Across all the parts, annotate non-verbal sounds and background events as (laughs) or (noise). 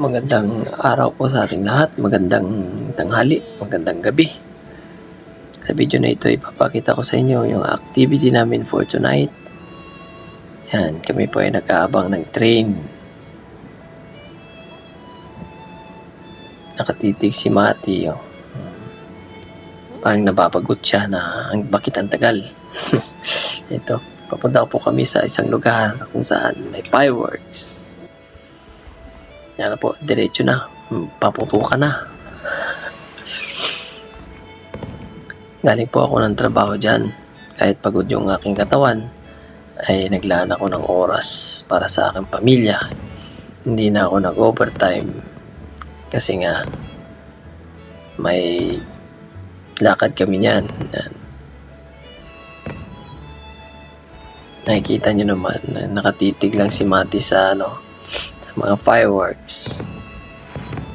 Magandang araw po sa ating lahat. Magandang tanghali. Magandang gabi. Sa video na ito, ipapakita ko sa inyo yung activity namin for tonight. Yan, kami po ay nag-aabang ng train. Nakatitig si Mati. Oh. Parang nababagot siya na ang bakit ang tagal. (laughs) ito, papunta po kami sa isang lugar kung saan may fireworks. Yan na po, diretso na. Paputukan na. Galing po ako ng trabaho dyan. Kahit pagod yung aking katawan, ay naglaan ako ng oras para sa aking pamilya. Hindi na ako nag-overtime. Kasi nga, may lakad kami niyan. Yan. Nakikita nyo naman, na nakatitig lang si Mati sa ano, mga fireworks.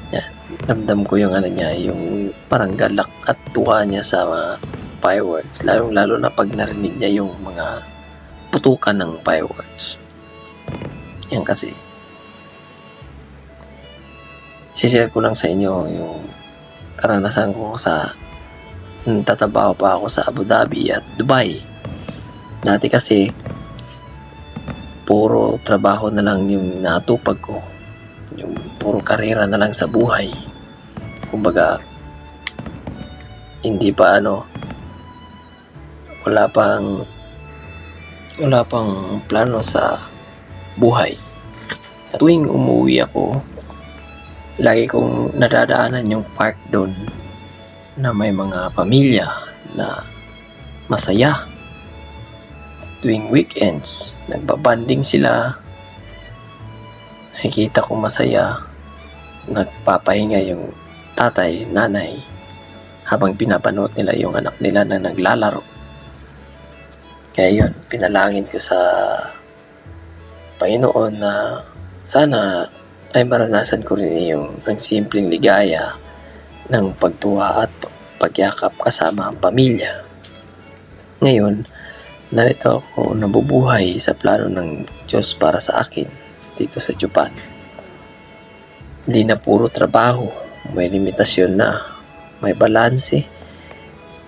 Yan. Ramdam ko yung ano niya, yung parang galak at tuwa niya sa mga fireworks. Lalo, lalo na pag narinig niya yung mga putukan ng fireworks. Yan kasi. Sishare ko lang sa inyo yung karanasan ko sa nung tatabaho pa ako sa Abu Dhabi at Dubai. Dati kasi puro trabaho na lang yung natupag ko. Yung puro karera na lang sa buhay. Kumbaga, hindi pa ano, wala pang wala pang plano sa buhay. At tuwing umuwi ako, lagi kong nadadaanan yung park doon na may mga pamilya na masaya tuwing weekends, nagbabanding sila. Nakikita ko masaya. Nagpapahinga yung tatay, nanay, habang pinapanood nila yung anak nila na naglalaro. Kaya yun, pinalangin ko sa Panginoon na sana ay maranasan ko rin yung ang simpleng ligaya ng pagtuwa at pagyakap kasama ang pamilya. Ngayon, narito ako nabubuhay sa plano ng Diyos para sa akin dito sa Japan. Hindi na puro trabaho, may limitasyon na, may balanse,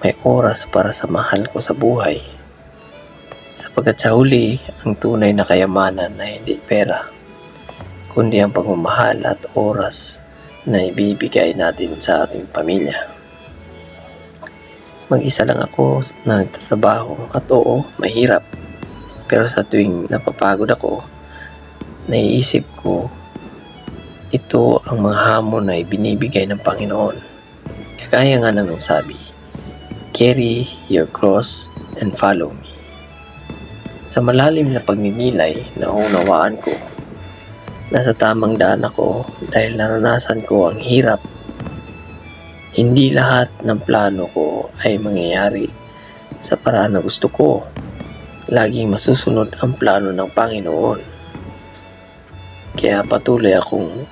may oras para sa mahal ko sa buhay. Sapagkat sa huli, ang tunay na kayamanan na hindi pera, kundi ang pagmamahal at oras na ibibigay natin sa ating pamilya. Mag-isa lang ako na nagtatrabaho at oo, mahirap. Pero sa tuwing napapagod ako, naiisip ko, ito ang mga hamon na ibinibigay ng Panginoon. Kagaya nga ng sabi, carry your cross and follow me. Sa malalim na pagninilay, naunawaan ko, nasa tamang daan ako dahil naranasan ko ang hirap hindi lahat ng plano ko ay mangyayari sa paraan na gusto ko. Laging masusunod ang plano ng Panginoon. Kaya patuloy akong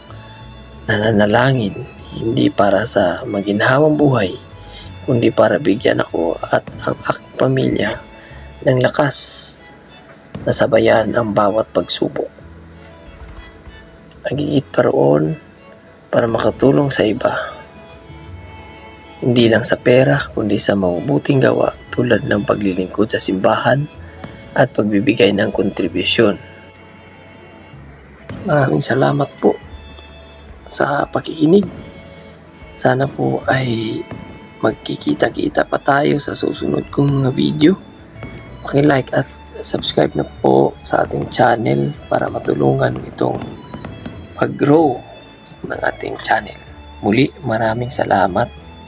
nananalangin hindi para sa maginhawang buhay, kundi para bigyan ako at ang aking pamilya ng lakas na sabayan ang bawat pagsubok. Nagigit pa roon para makatulong sa iba hindi lang sa pera kundi sa mabubuting gawa tulad ng paglilingkod sa simbahan at pagbibigay ng kontribusyon. Maraming salamat po sa pakikinig. Sana po ay magkikita-kita pa tayo sa susunod kong video. Paki-like at subscribe na po sa ating channel para matulungan itong pag-grow ng ating channel. Muli, maraming salamat